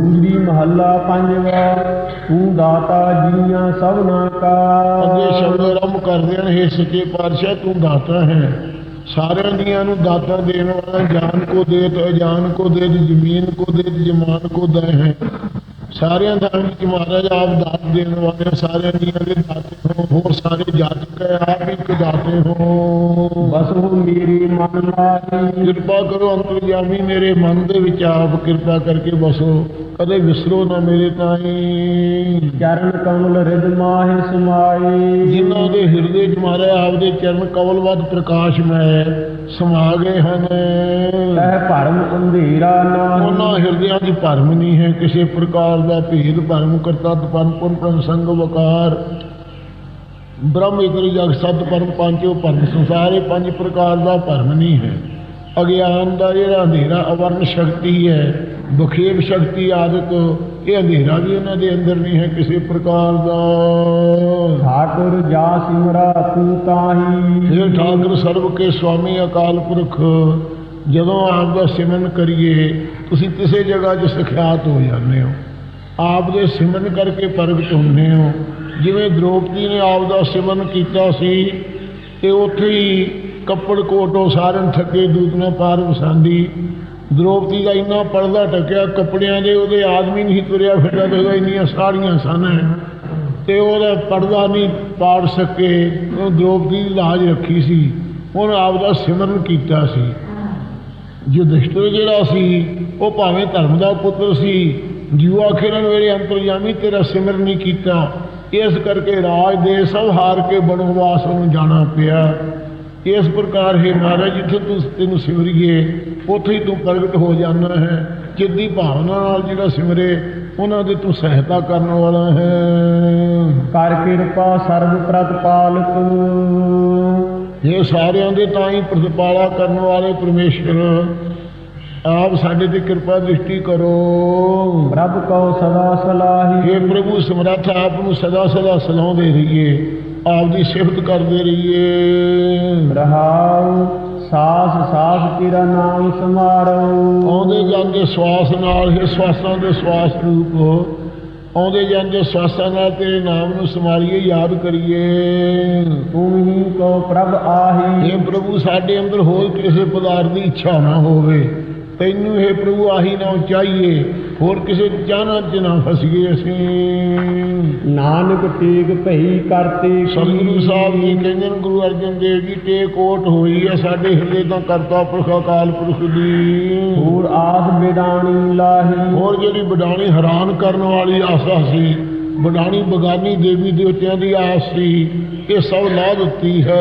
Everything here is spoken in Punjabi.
ਦੂਜਰੀ ਮਹੱਲਾ ਪੰਜਵਾ, ਤੂੰ ਦਾਤਾ ਜੀਆਂ ਸਭਨਾ ਕਾ। ਅੱਗੇ ਸ਼ਬਦ ਆਰੰਭ ਕਰਦੇ ਹਨ हे ਸੱਚੇ ਪਾਤਸ਼ਾਹ, ਤੂੰ ਦਾਤਾ ਹੈ। ਸਾਰਿਆਂ ਦੀਆਂ ਨੂੰ ਦਾਤਾ ਦੇਣ ਵਾਲਾ ਜਾਨ ਕੋ ਦੇਤ, ਅਜਾਨ ਕੋ ਦੇਤ, ਜ਼ਮੀਨ ਕੋ ਦੇਤ, ਜਮਾਨ ਕੋ ਦੇ ਹੈ। ਸਾਰਿਆਂ ਦਾ ਵਿੱਚ ਮਹਾਰਾਜ ਆਪ ਦਾਤ ਦੇਣ ਵਾਲੇ ਸਾਰਿਆਂ ਦੀਆਂ ਦੇ ਦਾਤੇ ਹੋ ਹੋਰ ਸਾਰੇ ਜਾਤਕ ਹੈ ਆਪ ਇੱਕ ਦਾਤੇ ਹੋ। ਬਸ ਹੋ ਮੇਰੀ ਮਨ ਲਾਈ ਕਿਰਪਾ ਕਰੋ ਅੰਤਰਜਾਮੀ ਮੇਰੇ ਮਨ ਦੇ ਵਿੱਚ ਆਪ ਕਿਰਪਾ ਕਰਕੇ ਬਸੋ। ਕਦੇ ਵਿਸਰੋ ਨਾ ਮੇਰੇ ਤਾਈ। ਚਰਨ ਕਮਲ ਰਿਦ ਮਾਹਿ ਸਮਾਈ। ਜਿਨ੍ਹਾਂ ਦੇ ਹਿਰਦੇ 'ਚ ਮਾਰੇ ਆਪਦੇ ਚਰਨ ਕਵਲਵਦ ਪ੍ਰਕਾਸ਼ਮੈ ਸਮਾ ਗਏ ਹਨ। ਤਹ ਭਰਮ ਅੰਧੇਰਾ ਨਾਹੀ ਉਹਨਾਂ ਹਿਰਦਿਆਂ ਦੀ ਭਰਮ ਨਹੀਂ ਹੈ। ਕਿਸੇ ਪ੍ਰਕਾਰ ਦਾ ਭੇਦ ਭਰਮ ਕਰਤਾ ਤਪਨ ਪੁਨ ਪ੍ਰਸੰਗ ਵਕਾਰ। ਬ੍ਰਹਮ ਇਤਰ ਜਗ ਸਤ ਪਰਮ ਪੰਚੋ ਭਰਮ ਸੰਸਾਰੇ ਪੰਜ ਪ੍ਰਕਾਰ ਦਾ ਭਰਮ ਨਹੀਂ ਹੈ। ਅਗਿਆਨ ਦਾ ਜਿਹੜਾ ਹਨੇਰਾ ਅਵਰਨ ਸ਼ਕਤੀ ਹੈ। ਬਖੇਬ ਸ਼ਕਤੀ ਆਦਿਕ ਇਹ ਹਨੇਰਾ ਵੀ ਉਹਨਾਂ ਦੇ ਅੰਦਰ ਨਹੀਂ ਹੈ ਕਿਸੇ ਪ੍ਰਕਾਰ ਦਾ। ਠਾਕੁਰ ਜਾ ਸਿਮਰਾ ਤੂੰ ਤਾਹੀ। ਇਹ ਠਾਕੁਰ ਸਰਬ ਕੇ ਸੁਆਮੀ ਅਕਾਲ ਪੁਰਖ ਜਦੋਂ ਆਪ ਦਾ ਸਿਮਰਨ ਕਰੀਏ ਤੁਸੀਂ ਕਿਸੇ ਜਗ੍ਹਾ 'ਚ ਸਖਿਆਤ ਹੋ ਜਾਂਦੇ ਹੋ। ਆਪ ਦੇ ਸਿਮਰਨ ਕਰਕੇ ਪ੍ਰਗਟ ਹੁੰਦੇ ਹੋ। ਜਿਵੇਂ ਦ੍ਰੋਪਦੀ ਨੇ ਆਪ ਦਾ ਸਿਮਰਨ ਕੀਤਾ ਸੀ ਤੇ ਉੱਥੇ ਹੀ ਕੱਪੜ ਕੋਟੋ ਸਾਰਨ ਥੱਕੇ ਦੂਤ ਨੇ ਪਾਰ ਵਸਾਂਦੀ। ਦ੍ਰੋਪਦੀ ਦਾ ਇੰਨਾ ਪਰਦਾ ਟਕਿਆ ਕੱਪੜਿਆਂ ਦੇ ਉਹਦੇ ਆਦਮੀ ਨਹੀਂ ਤੁਰਿਆ ਫਿਰਦਾ ਤੇ ਉਹਦਾ ਇੰਨੀਆਂ ਸਾੜੀਆਂ ਸਨ। ਤੇ ਉਹਦਾ ਪਰਦਾ ਨਹੀਂ ਪਾੜ ਸਕੇ, ਉਹ ਦ੍ਰੋਪਦੀ ਦੀ ਲਾਜ ਰੱਖੀ ਸੀ। ਉਹਨੇ ਆਪ ਦਾ ਸਿਮਰਨ ਕੀਤਾ ਸੀ। ਯੁਧਿਸ਼ਟਰ ਜਿਹੜਾ ਸੀ, ਉਹ ਭਾਵੇਂ ਧਰਮ ਦਾ ਪੁੱਤਰ ਸੀ ਜੀਵਾ ਖੇਰਨ ਵੇਲੇ ਅੰਤਰਜਾਮੀ ਤੇਰਾ ਸਿਮਰਨ ਨਹੀਂ ਕੀਤਾ। ਇਸ ਕਰਕੇ ਰਾਜ ਦੇ ਸਭ ਹਾਰ ਕੇ ਬਨਵਾਸ ਨੂੰ ਜਾਣਾ ਪਿਆ। ਇਸ ਪ੍ਰਕਾਰ ਹੈ ਮਹਾਰਾਜ ਜਿੱਥੇ ਤੂੰ ਤੈਨੂੰ ਸਿਮਰੀਏ ਉੱਥੇ ਹੀ ਤੂੰ ਪ੍ਰਗਟ ਹੋ ਜਾਣਾ ਹੈ। ਜਿੱਦੀ ਭਾਵਨਾ ਨਾਲ ਜਿਹੜਾ ਸਿਮਰੇ ਉਹਨਾਂ ਦੀ ਤੂੰ ਸਹਾਇਤਾ ਕਰਨ ਵਾਲਾ ਹੈ। ਕਰ ਕਿਰਪਾ ਸਰਬ ਪ੍ਰਤਪਾਲਕ। ਇਹ ਸਾਰਿਆਂ ਦੇ ਤਾਂ ਹੀ ਪ੍ਰਤਪਾਲਾ ਕਰਨ ਵਾਲੇ ਪਰਮੇਸ਼ਰ ਆਪ ਸਾਡੇ ਤੇ ਕਿਰਪਾ ਦ੍ਰਿਸ਼ਟੀ ਕਰੋ। ਪ੍ਰਭ ਕਉ ਸਦਾ ਸਲਾਹੀ। हे ਪ੍ਰਭੂ ਸਮਰੱਥ ਆਪ ਨੂੰ ਸਦਾ ਸਦਾ ਸਲਾਉਂਦੇ ਰਹੀਏ ਆਪ ਦੀ ਸਿਫਤ ਕਰਦੇ ਰਹੀਏ। ਰਹਾਉ ਸਾਸ ਸਾਸ ਤੇਰਾ ਨਾਮ ਸਮਾਰੋ ਆਉਂਦੇ ਜਾਂਦੇ ਸਵਾਸ ਨਾਲ ਇਹ ਸਵਾਸਾਂ ਦੇ ਸਵਾਸ ਰੂਪ ਆਉਂਦੇ ਜਾਂਦੇ ਸਵਾਸਾਂ ਨਾਲ ਤੇਰੇ ਨਾਮ ਨੂੰ ਸਮਾਰੀਏ ਯਾਦ ਕਰੀਏ। ਤੂੰ ਹੀ ਕੋ ਪ੍ਰਭ ਆਹੀ। ਇਹ ਪ੍ਰਭੂ ਸਾਡੇ ਅੰਦਰ ਹੋਰ ਕਿਸੇ ਪਦਾਰਥ ਦੀ ਇੱਛਾ ਨਾ ਹੋਵੇ। ਤੈਨੂੰ ਇਹ ਪ੍ਰਭੂ ਆਹੀ ਨਾ ਚਾਹੀਏ। ਹੋਰ ਕਿਸੇ ਚਾਹਨਾ ਚ ਨਾ ਫਸੀਏ ਅਸੀਂ। ਨਾਨਕ ਟੇਕ ਭਈ ਕਰਤੇ ਸਤਿਗੁਰੂ ਸਾਹਿਬ ਜੀ ਕਹਿੰਦੇ ਨੇ ਗੁਰੂ ਅਰਜਨ ਦੇਵ ਜੀ ਟੇਕ ਓਟ ਹੋਈ ਹੈ ਸਾਡੇ ਹਿਰਦੇ ਤੋਂ ਕਰਤਾ ਪੁਰਖ ਅਕਾਲ ਪੁਰਖ ਦੀ। ਹੋਰ ਆਸ ਬਿਦਾਣੀ ਲਾਹੀ। ਹੋਰ ਜਿਹੜੀ ਬਡਾਣੀ ਹੈਰਾਨ ਕਰਨ ਵਾਲੀ ਆਸਾ ਸੀ ਬਡਾਣੀ ਬਗਾਨੀ ਦੇਵੀ ਦੇਵਤਿਆਂ ਦੀ ਆਸ ਸੀ ਇਹ ਸਭ ਲਾ ਦਿੱਤੀ ਹੈ।